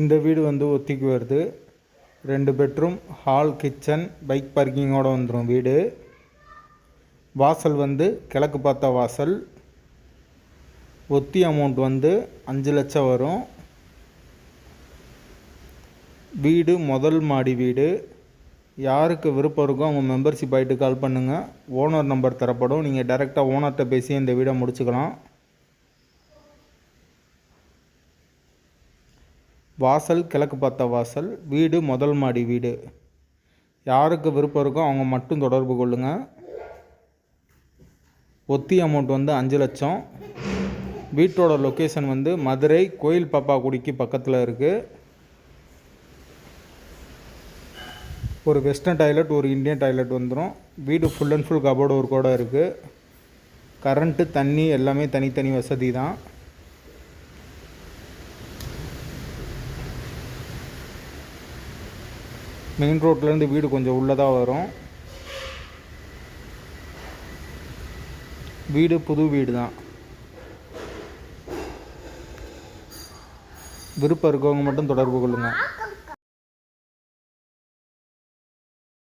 இந்த வீடு வந்து ஒத்திக்கு வருது. ரெண்டு பெட்ரூம் ஹால் கிச்சன் பைக் பார்க்கிங்கோடு வந்துடும் வீடு. வாசல் வந்து கிழக்கு பார்த்த வாசல். ஒத்தி அமௌண்ட் வந்து அஞ்சு லட்சம் வரும். வீடு முதல் மாடி வீடு. யாருக்கு விருப்பம் இருக்கோ அவங்க மெம்பர்ஷிப் ஆகிட்டு கால் பண்ணுங்கள் ஓனர் நம்பர் தரப்படும். நீங்கள் டைரெக்டாக ஓனர்கிட்ட பேசி இந்த வீடை முடிச்சுக்கலாம். வாசல் கிழக்கு பார்த்த வாசல் வீடு முதல் மாடி வீடு. யாருக்கு விருப்பம் இருக்கோ அவங்க மட்டும் தொடர்பு கொள்ளுங்கள் ஒத்தி அமௌண்ட் வந்து அஞ்சு லட்சம். வீட்டோட லொக்கேஷன் வந்து மதுரை கோயில் பாப்பாக்குடிக்கு பக்கத்தில் இருக்குது ஒரு வெஸ்டர்ன் டாய்லெட் ஒரு இந்தியன் டாய்லெட் வந்துடும் வீடு ஃபுல் அண்ட் ஃபுல் கபோர்டு ஒர்க்கோடு இருக்குது கரண்ட்டு தண்ணி எல்லாமே தனித்தனி வசதி தான். மெயின் ரோட்லேருந்து வீடு கொஞ்சம் உள்ளதாக வரும். வீடு புது வீடு தான் விருப்பம் இருக்கவங்க மட்டும் தொடர்பு கொள்ளுங்கள்